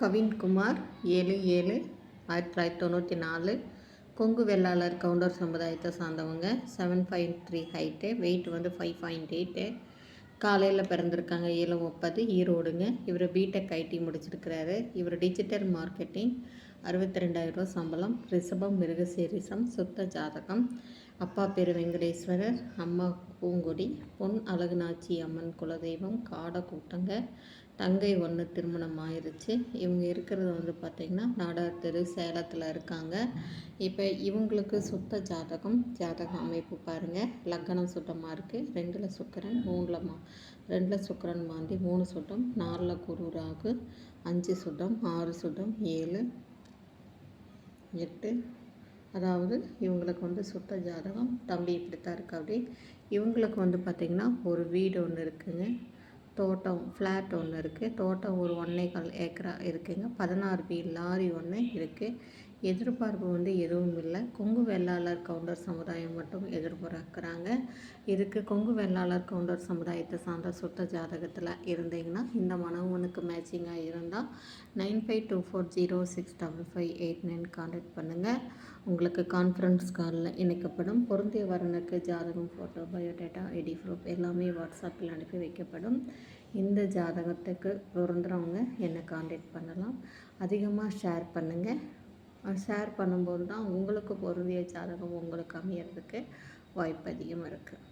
கவின்குமார் ஏழு ஏழு ஆயிரத்தி தொள்ளாயிரத்தி தொண்ணூற்றி நாலு. கொங்கு வெள்ளாளர் கவுண்டர் சமுதாயத்தை சார்ந்தவங்க. Seven point three height weight வந்து ஃபைவ் பாயிண்ட் எயிட்டு காலையில் பிறந்திருக்காங்க ஏழு முப்பது ஈரோடுங்க. இவர் பிடெக் ஐடி முடிச்சிருக்கிறாரு. இவர் டிஜிட்டல் மார்க்கெட்டிங் அறுபத்தி ரெண்டாயிரரூவா சம்பளம் ரிஷபம் மிருகசீரிசம் சுத்த ஜாதகம். அப்பா பேர் வெங்கடேஸ்வரர் அம்மா பூங்கொடி பொன் அழகுநாச்சி அம்மன் குலதெய்வம் காடை கூட்டங்க. தங்கை ஒன்று திருமணம் ஆயிடுச்சு இவங்க இருக்கிறது வந்து பார்த்திங்கன்னா நாடார் தெரு சேலத்தில் இருக்காங்க. இப்போ இவங்களுக்கு சுத்த ஜாதகம் ஜாதக அமைப்பு பாருங்கள் லக்கணம் சுத்தமாக இருக்குது ரெண்டில் சுக்கரன் மூணில் மா ரெண்டில் சுக்கரன் மாந்தி மூணு சுட்டம் நாலில் குரு ராகு அஞ்சு சுட்டம் ஆறு சுட்டம் ஏழு எட்டு அதாவது இவங்களுக்கு வந்து சுத்த ஜாதகம் தம்பி இப்படித்தான் இருக்கா அப்படி. இவங்களுக்கு வந்து பார்த்திங்கன்னா ஒரு வீடு ஒன்று இருக்குதுங்க தோட்டம் ஃப்ளாட் ஒன்று இருக்குது தோட்டம் ஒரு ஒன்றே கால் ஏக்கரா இருக்குதுங்க பதினாறு பீ லாரி ஒன்று இருக்குது எதிர்பார்ப்பு வந்து எதுவும் இல்லை. கொங்கு வெள்ளாளர் கவுண்டர் சமுதாயம் மட்டும் எதிர்பார்க்குறாங்க. இதுக்கு கொங்கு வெள்ளாளர் கவுண்டர் சமுதாயத்தை சார்ந்த சுத்த ஜாதகத்தில் இருந்தீங்கன்னா இந்த மனவனுக்கு மேட்சிங்காக இருந்தால் nine five two four zero six double five eight nine contact பண்ணுங்கள் உங்களுக்கு கான்ஃபரன்ஸ் காலில் இணைக்கப்படும். பொருந்திய வரனுக்கு ஜாதகம் ஃபோட்டோ பயோடேட்டா ஐடி ப்ரூஃப் எல்லாமே வாட்ஸ்அப்பில் அனுப்பி வைக்கப்படும். இந்த ஜாதகத்துக்கு பொருந்துறவங்க என்னை கான்டாக்ட் பண்ணலாம். அதிகமாக ஷேர் பண்ணுங்கள் ஷேர் பண்ணும்போது தான் உங்களுக்கு பொருந்திய ஜாதகம் உங்களுக்கு அமையறதுக்கு வாய்ப்பு அதிகமாக இருக்குது